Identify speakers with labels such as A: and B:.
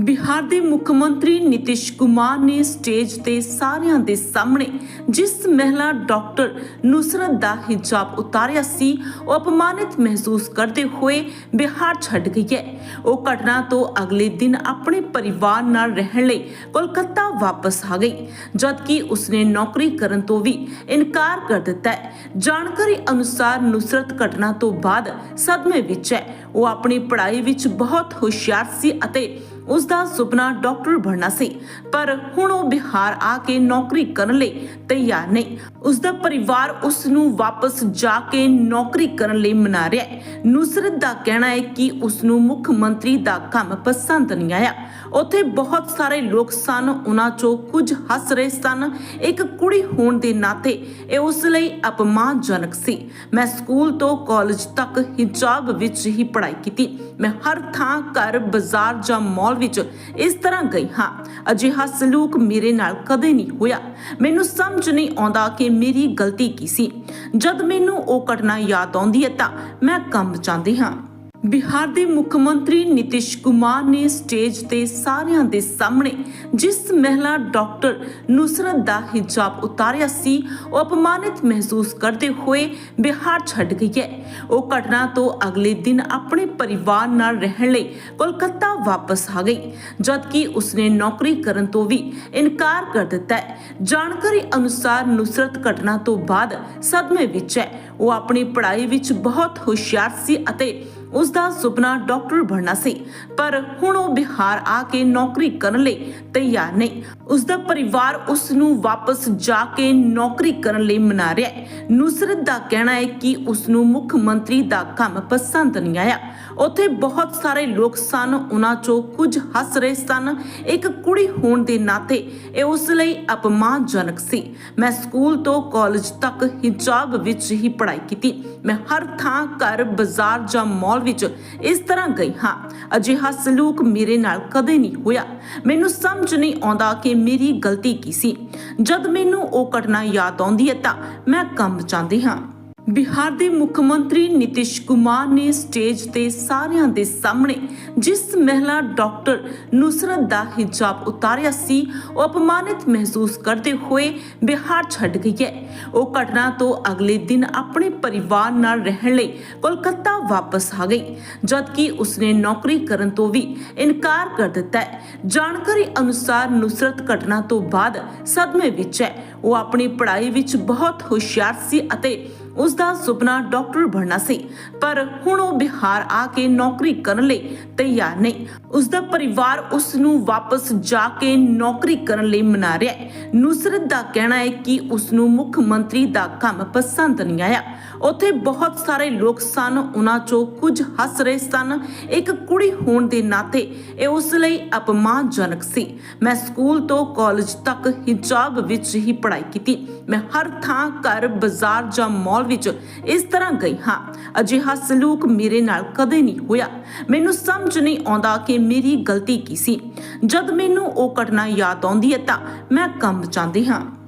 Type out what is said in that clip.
A: ਬਿਹਾਰ ਦੇ ਮੁੱਖ ਮੰਤਰੀ ਨਿਤਿਸ਼ ਕੁਮਾਰ ਨੇ ਸਟੇਜ ਤੇ ਸਾਰਿਆਂ ਦੇ ਸਾਹਮਣੇ ਜਿਸ ਮਹਿਲਾ ਡਾਕਟਰ ਨੁਸਰਤ ਦਾ ਹਿਜਾਬ ਉਤਾਰਿਆ ਸੀ, ਉਹ ਅਪਮਾਨਿਤ ਮਹਿਸੂਸ ਕਰਦੇ ਹੋਏ ਬਿਹਾਰ ਛੱਡ ਗਈ ਹੈ। ਉਹ ਘਟਨਾ ਤੋਂ ਅਗਲੇ ਦਿਨ ਆਪਣੇ ਪਰਿਵਾਰ ਨਾਲ ਰਹਿਣ ਲਈ ਕੋਲਕਾਤਾ ਵਾਪਸ ਆ ਗਈ, ਜਦਕਿ ਉਸਨੇ ਨੌਕਰੀ ਕਰਨ ਤੋਂ ਵੀ ਇਨਕਾਰ ਕਰ ਦਿੱਤਾ ਹੈ। ਜਾਣਕਾਰੀ ਅਨੁਸਾਰ ਨੁਸਰਤ ਘਟਨਾ ਤੋਂ ਬਾਅਦ ਸਦਮੇ ਵਿੱਚ ਹੈ। ਉਹ ਆਪਣੀ ਪੜ੍ਹਾਈ ਵਿੱਚ ਬਹੁਤ ਹੁਸ਼ਿਆਰ ਸੀ ਅਤੇ ਉਸ ਦਾ ਸੁਪਨਾ ਡਾਕਟਰ ਬਣਨਾ ਸੀ, ਪਰ ਹੁਣ ਉਹ ਬਿਹਾਰ ਆ ਕੇ ਨੌਕਰੀ ਕਰਨ ਲਈ ਤਿਆਰ ਨਹੀਂ। ਉਸ ਦਾ ਪਰਿਵਾਰ ਉਸ ਨੂੰ ਵਾਪਸ ਜਾ ਕੇ ਨੌਕਰੀ ਕਰਨ ਲਈ ਮਨਾ ਰਿਹਾ ਹੈ। ਨੁਸਰਤ ਦਾ ਕਹਿਣਾ ਹੈ ਕਿ ਉਸ ਨੂੰ ਮੁੱਖ ਮੰਤਰੀ ਦਾ ਕੰਮ ਪਸੰਦ ਨਹੀਂ ਆਇਆ। ਉੱਥੇ ਬਹੁਤ ਸਾਰੇ ਲੋਕ ਸਨ, ਉਹਨਾਂ ਚੋਂ ਕੁਝ ਹੱਸ ਰਹੇ ਸਨ। ਇੱਕ ਕੁੜੀ ਹੋਣ ਦੇ ਨਾਤੇ ਇਹ ਉਸ ਲਈ ਅਪਮਾਨਜਨਕ ਸੀ। ਮੈਂ ਸਕੂਲ ਤੋਂ ਕਾਲਜ ਤੱਕ ਹਿਜਾਬ ਵਿੱਚ ਹੀ ਪੜ੍ਹਾਈ ਕੀਤੀ। ਮੈਂ ਹਰ ਥਾਂ ਘਰ, ਬਾਜ਼ਾਰ ਜਾਂ ਮਾਲ ਵਿੱਚ ਇਸ ਤਰ੍ਹਾਂ ਗਈ, ਹਾਂ, ਅਜਿਹਾ ਸਲੂਕ ਮੇਰੇ ਨਾਲ ਕਦੇ ਨਹੀਂ ਹੋਇਆ। ਮੈਨੂੰ ਸਮਝ ਨਹੀਂ ਆਉਂਦਾ ਕਿ ਮੇਰੀ ਗਲਤੀ ਕੀ ਸੀ। ਜਦ ਮੈਨੂੰ ਉਹ ਘਟਨਾ ਯਾਦ ਆਉਂਦੀ ਹੈ ਤਾਂ ਮੈਂ ਕੰਬ ਜਾਂਦੀ ਹਾਂ। ਬਿਹਾਰ ਦੇ ਮੁੱਖ ਮੰਤਰੀ ਨਿਤਿਸ਼ ਕੁਮਾਰ ਨੇ ਸਟੇਜ ਤੇ ਸਾਰਿਆਂ ਦੇ ਸਾਹਮਣੇ ਜਿਸ ਮਹਿਲਾ ਡਾਕਟਰ ਨੁਸਰਤ ਦਾ ਹਿਜਾਬ ਉਤਾਰਿਆ ਸੀ, ਉਹ ਅਪਮਾਨਿਤ ਮਹਿਸੂਸ ਕਰਦੇ ਹੋਏ ਬਿਹਾਰ ਛੱਡ ਗਈ ਹੈ। ਉਹ ਘਟਨਾ ਤੋਂ ਅਗਲੇ ਦਿਨ ਆਪਣੇ ਪਰਿਵਾਰ ਨਾਲ ਰਹਿਣ ਲਈ ਕੋਲਕਾਤਾ ਵਾਪਸ ਆ ਗਈ, ਜਦਕਿ ਉਸਨੇ ਨੌਕਰੀ ਕਰਨ ਤੋਂ ਵੀ ਇਨਕਾਰ ਕਰ ਦਿੱਤਾ ਹੈ। ਜਾਣਕਾਰੀ ਅਨੁਸਾਰ ਨੁਸਰਤ ਘਟਨਾ ਤੋਂ ਬਾਅਦ ਸਦਮੇ ਵਿੱਚ ਹੈ। ਉਹ ਆਪਣੀ ਪੜ੍ਹਾਈ ਵਿੱਚ ਬਹੁਤ ਹੁਸ਼ਿਆਰ ਸੀ ਅਤੇ ਉਸ ਦਾ ਸੁਪਨਾ ਡਾਕਟਰ ਬਣਨਾ ਸੀ, ਪਰ ਹੁਣ ਉਹ ਬਿਹਾਰ ਆ ਕੇ ਨੌਕਰੀ ਕਰਨ ਲਈ ਤਿਆਰ ਨਹੀਂ। ਉਸ ਦਾ ਪਰਿਵਾਰ ਉਸ ਨੂੰ ਵਾਪਸ ਜਾ ਕੇ ਨੌਕਰੀ ਕਰਨ ਲਈ ਮਨਾ ਰਿਹਾ ਹੈ। ਨੁਸਰਤ ਦਾ ਕਹਿਣਾ ਹੈ ਕਿ ਉਸ ਨੂੰ ਮੁੱਖ ਮੰਤਰੀ ਦਾ ਕੰਮ ਪਸੰਦ ਨਹੀਂ ਆਇਆ। ਉੱਥੇ ਬਹੁਤ ਸਾਰੇ ਲੋਕ ਸਨ, ਉਹਨਾਂ ਚੋਂ ਕੁਝ ਹੱਸ ਰਹੇ ਸਨ। ਇੱਕ ਕੁੜੀ ਹੋਣ ਦੇ ਨਾਤੇ ਇਹ ਉਸ ਲਈ ਅਪਮਾਨਜਨਕ ਸੀ। ਮੈਂ ਸਕੂਲ ਤੋਂ ਕਾਲਜ ਤੱਕ ਹਿਜਾਬ ਵਿੱਚ ਹੀ ਪੜ੍ਹਾਈ ਕੀਤੀ। ਮੈਂ ਹਰ ਥਾਂ ਘਰ, ਬਾਜ਼ਾਰ ਜਾਂ ਮਾਲ ਵਿੱਚ ਇਸ ਤਰ੍ਹਾਂ ਗਈ, ਹਾਂ, ਅਜਿਹਾ ਸਲੂਕ ਮੇਰੇ ਨਾਲ ਕਦੇ ਨਹੀਂ ਹੋਇਆ। ਮੈਨੂੰ ਸਮਝ ਨਹੀਂ ਆਉਂਦਾ ਕਿ ਮੇਰੀ ਗਲਤੀ ਕੀ ਸੀ। ਜਦ ਮੈਨੂੰ ਉਹ ਘਟਨਾ ਯਾਦ ਆਉਂਦੀ ਹੈ ਤਾਂ ਮੈਂ ਕੰਬ ਜਾਂਦੀ ਹਾਂ। ਬਿਹਾਰ ਦੇ ਮੁੱਖ ਮੰਤਰੀ ਨਿਤਿਸ਼ ਕੁਮਾਰ ਨੇ ਸਟੇਜ ਤੇ ਸਾਰਿਆਂ ਦੇ ਸਾਹਮਣੇ ਜਿਸ ਮਹਿਲਾ ਡਾਕਟਰ ਨੁਸਰਤ ਦਾ ਹਿਜਾਬ ਉਤਾਰਿਆ ਸੀ, ਉਹ ਅਪਮਾਨਿਤ ਮਹਿਸੂਸ ਕਰਦੇ ਹੋਏ ਬਿਹਾਰ ਛੱਡ ਗਈ ਹੈ। ਉਹ ਘਟਨਾ ਤੋਂ ਅਗਲੇ ਦਿਨ ਆਪਣੇ ਪਰਿਵਾਰ ਨਾਲ ਰਹਿਣ ਲਈ ਕੋਲਕਾਤਾ ਵਾਪਸ ਆ ਗਈ, ਜਦਕਿ ਉਸਨੇ ਨੌਕਰੀ ਕਰਨ ਤੋਂ ਵੀ ਇਨਕਾਰ ਕਰ ਦਿੱਤਾ ਹੈ। ਜਾਣਕਾਰੀ ਅਨੁਸਾਰ ਨੁਸਰਤ ਘਟਨਾ ਤੋਂ ਬਾਅਦ ਸਦਮੇ ਵਿੱਚ ਹੈ। ਉਹ ਆਪਣੀ ਪੜ੍ਹਾਈ ਵਿੱਚ ਬਹੁਤ ਹੁਸ਼ਿਆਰ ਸੀ ਅਤੇ ਉਸ ਦਾ ਸੁਪਨਾ ਡਾਕਟਰ ਬਣਨਾ ਸੀ, ਪਰ ਹੁਣ ਉਹ ਬਿਹਾਰ ਆ ਕੇ ਨੌਕਰੀ ਕਰਨ ਲਈ ਤਿਆਰ ਨਹੀਂ। ਉਸ ਦਾ ਪਰਿਵਾਰ ਉਸ ਨੂੰ ਵਾਪਸ ਜਾ ਕੇ ਨੌਕਰੀ ਕਰਨ ਲਈ ਮਨਾ ਰਿਹਾ ਹੈ। ਨੁਸਰਤ ਦਾ ਕਹਿਣਾ ਹੈ ਕਿ ਉਸ ਨੂੰ ਮੁੱਖ ਮੰਤਰੀ ਦਾ ਕੰਮ ਪਸੰਦ ਨਹੀਂ ਆਇਆ। ਉੱਥੇ ਬਹੁਤ ਸਾਰੇ ਲੋਕ ਸਨ, ਉਹਨਾਂ ਚੋਂ ਕੁਝ ਹੱਸ ਰਹੇ ਸਨ। ਇੱਕ ਕੁੜੀ ਹੋਣ ਦੇ ਨਾਤੇ ਇਹ ਉਸ ਲਈ ਅਪਮਾਨਜਨਕ ਸੀ। ਮੈਂ ਸਕੂਲ ਤੋਂ ਕਾਲਜ ਤੱਕ ਹਿਜਾਬ ਵਿੱਚ ਹੀ ਪੜ੍ਹਾਈ ਕੀਤੀ। ਮੈਂ ਹਰ ਥਾਂ ਘਰ, ਬਾਜ਼ਾਰ ਜਾਂ ਮਾਲ ਵਿੱਚ ਇਸ ਤਰ੍ਹਾਂ ਗਈ, ਹਾਂ, ਅਜਿਹਾ ਸਲੂਕ ਮੇਰੇ ਨਾਲ ਕਦੇ ਨਹੀਂ ਹੋਇਆ। ਮੈਨੂੰ ਸਮਝ ਨਹੀਂ ਆਉਂਦਾ ਕਿ ਮੇਰੀ ਗਲਤੀ ਕੀ ਸੀ। ਜਦ ਮੈਨੂੰ ਉਹ ਘਟਨਾ ਯਾਦ ਆਉਂਦੀ ਹੈ ਤਾਂ ਮੈਂ ਕੰਬ ਜਾਂਦੀ ਹਾਂ।